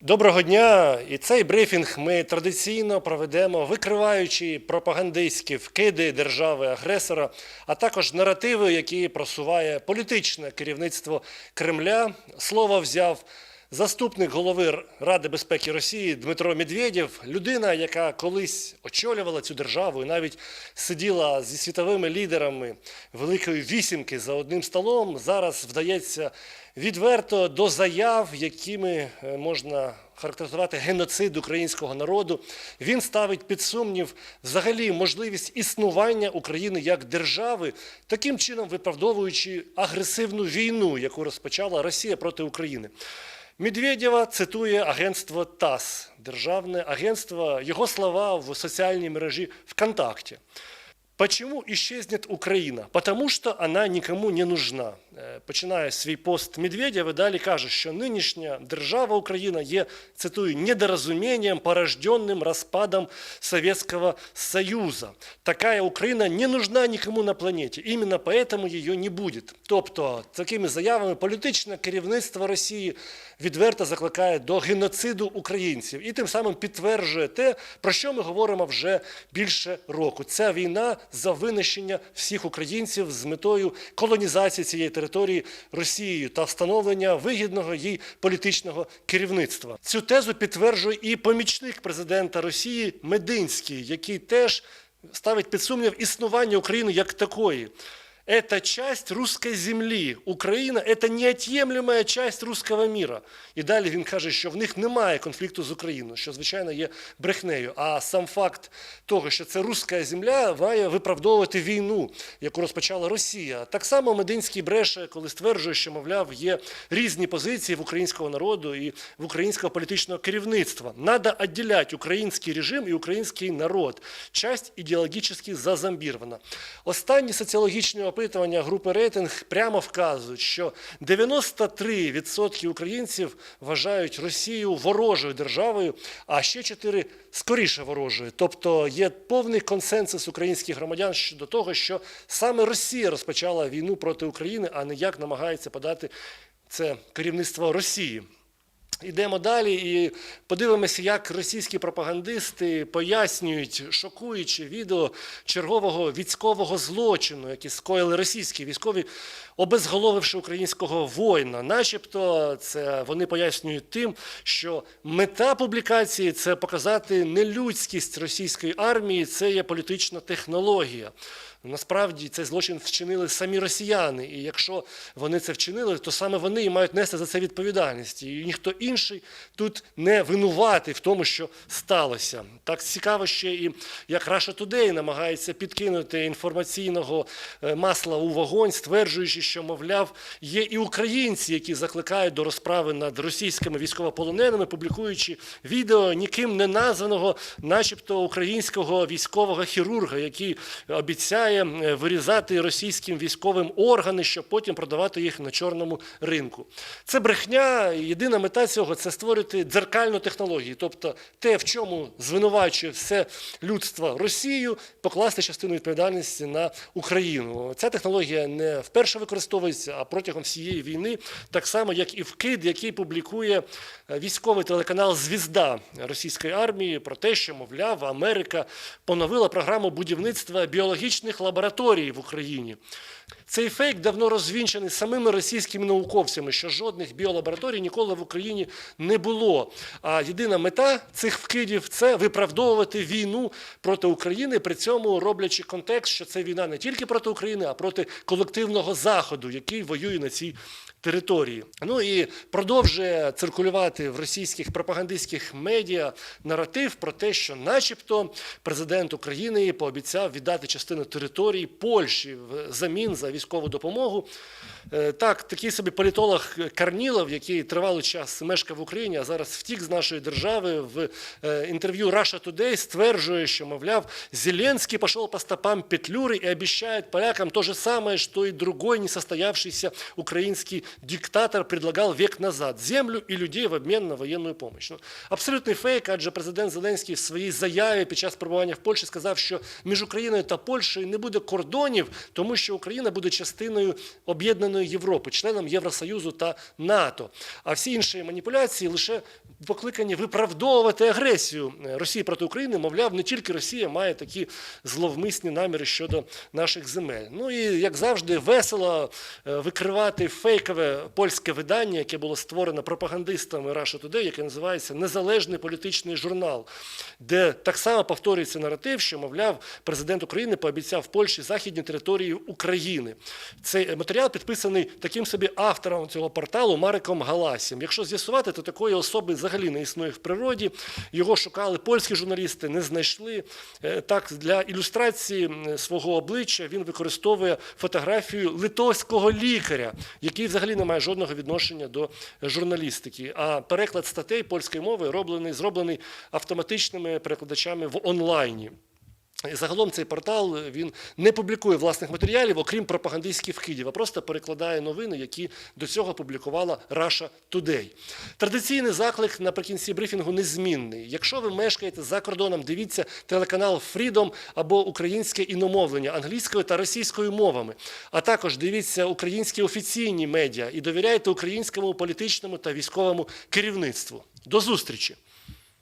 Доброго дня! І цей брифінг ми традиційно проведемо, викриваючи пропагандистські вкиди держави-агресора, а також наративи, які просуває політичне керівництво Кремля. Слово взяв заступник голови Ради безпеки Росії Дмитро Медведєв, людина, яка колись очолювала цю державу і навіть сиділа зі світовими лідерами Великої вісімки за одним столом. Зараз вдається відверто до заяв, якими е, можна характеризувати геноцид українського народу. Він ставить під сумнів взагалі можливість існування України як держави, таким чином виправдовуючи агресивну війну, яку розпочала Росія проти України. Медведєва цитує агентство ТАСС, державне агентство, його слова в соціальній мережі ВКонтакте. Почему исчезнет Украина? Потому что она никому не нужна. Е, Починає свій пост Медведєв і далі каже, що нинішня держава Україна є, цитую, недоразумением, порожденным распадом Советского Союза. Такая Україна не нужна никому на планеті. Іменно поэтому її не буде. Тобто, такими заявами політичне керівництво Росії відверто закликає до геноциду українців і тим самим підтверджує те, про що ми говоримо вже більше року. Ця війна за винищення всіх українців з метою колонізації цієї території Росією та встановлення вигідного їй політичного керівництва. Цю тезу підтверджує і помічник президента Росії Мединський, який теж ставить під сумнів існування України як такої. Это часть русской землі. Україна – це неотъемлемая часть русского мира. І далі він каже, що в них немає конфлікту з Україною, що, звичайно, є брехнею. А сам факт того, що це руська земля, має виправдовувати війну, яку розпочала Росія. Так само Мединський бреше, коли стверджує, що, мовляв, є різні позиції в українського народу і в українського політичного керівництва. Надо відділяти український режим і український народ. Часть ідеологічно зазомбірована. Останні соціологічні опитування групи рейтинг прямо вказують, що 93% українців вважають Росію ворожою державою, а ще 4 скоріше ворожою. Тобто є повний консенсус українських громадян щодо того, що саме Росія розпочала війну проти України, а не як намагається подати це керівництво Росії. Йдемо далі і подивимося, як російські пропагандисти пояснюють шокуюче відео чергового військового злочину, який скоїли російські військові, обезголовивши українського воїна. Начебто, це вони пояснюють тим, що мета публікації це показати нелюдськість російської армії, це є політична технологія. Насправді цей злочин вчинили самі росіяни, і якщо вони це вчинили, то саме вони і мають нести за це відповідальність. І ніхто інший тут не винуватий в тому, що сталося. Так цікаво ще і як Russia Today намагається підкинути інформаційного е, масла у вогонь, стверджуючи, що, мовляв, є і українці, які закликають до розправи над російськими військовополоненими, публікуючи відео ніким не названого, начебто українського військового хірурга, який обіцяє е, вирізати російським військовим органи, щоб потім продавати їх на чорному ринку. Це брехня. Єдина мета цього це створити дзеркальну технологію, тобто те, в чому звинувачує все людство Росію, покласти частину відповідальності на Україну. Ця технологія не вперше використовується, а протягом всієї війни, так само як і вкид, який публікує е, військовий телеканал Звізда російської армії про те, що мовляв Америка поновила програму будівництва біологічних лабораторій в Україні. Цей фейк давно розвінчений самими російськими науковцями, що жодних біолабораторій ніколи в Україні не було. А єдина мета цих вкидів це виправдовувати війну проти України, при цьому роблячи контекст, що це війна не тільки проти України, а проти колективного заходу, який воює на цій території. Ну і продовжує циркулювати в російських пропагандистських медіа наратив про те, що, начебто, президент України пообіцяв віддати частину території Польщі в замін за військову допомогу. Е, Так, такий собі політолог Карнілов, який тривалий час мешкав в Україні, а зараз втік з нашої держави в е, інтерв'ю Russia Today стверджує, що, мовляв, Зеленський пішов по стопам Петлюри і обіцяє полякам то же самое, что и другой несостоявшийся украинский диктатор предлагал век назад – землю і людей в обмін на воєнну помощь. Ну, абсолютний фейк, адже президент Зеленський в своїй заяві під час перебування в Польщі сказав, що між Україною та Польщею не буде кордонів, тому що Україна буде частиною об'єднаної єдиної Європи, членом Євросоюзу та НАТО. А всі інші маніпуляції лише покликані виправдовувати агресію Росії проти України. Мовляв, не тільки Росія має такі зловмисні наміри щодо наших земель. Ну і як завжди, весело е, викривати фейкове польське видання, яке було створено пропагандистами Russia Today, яке називається Незалежний політичний журнал, де так само повторюється наратив, що мовляв, президент України пообіцяв Польщі західні території України. Цей матеріал підписаний таким собі автором цього порталу Мариком Галасім. Якщо з'ясувати, то такої особи взагалі не існує в природі. Його шукали польські журналісти, не знайшли. Е, Так, для ілюстрації свого обличчя він використовує фотографію литовського лікаря, який взагалі не має жодного відношення до журналістики. А переклад статей польської мови роблений, зроблений автоматичними перекладачами в онлайні. Загалом цей портал він не публікує власних матеріалів, окрім пропагандистських вкидів, а просто перекладає новини, які до цього публікувала Russia Today. Традиційний заклик наприкінці брифінгу незмінний. Якщо ви мешкаєте за кордоном, дивіться телеканал Freedom або українське іномовлення англійською та російською мовами. А також дивіться українські офіційні медіа і довіряйте українському політичному та військовому керівництву. До зустрічі!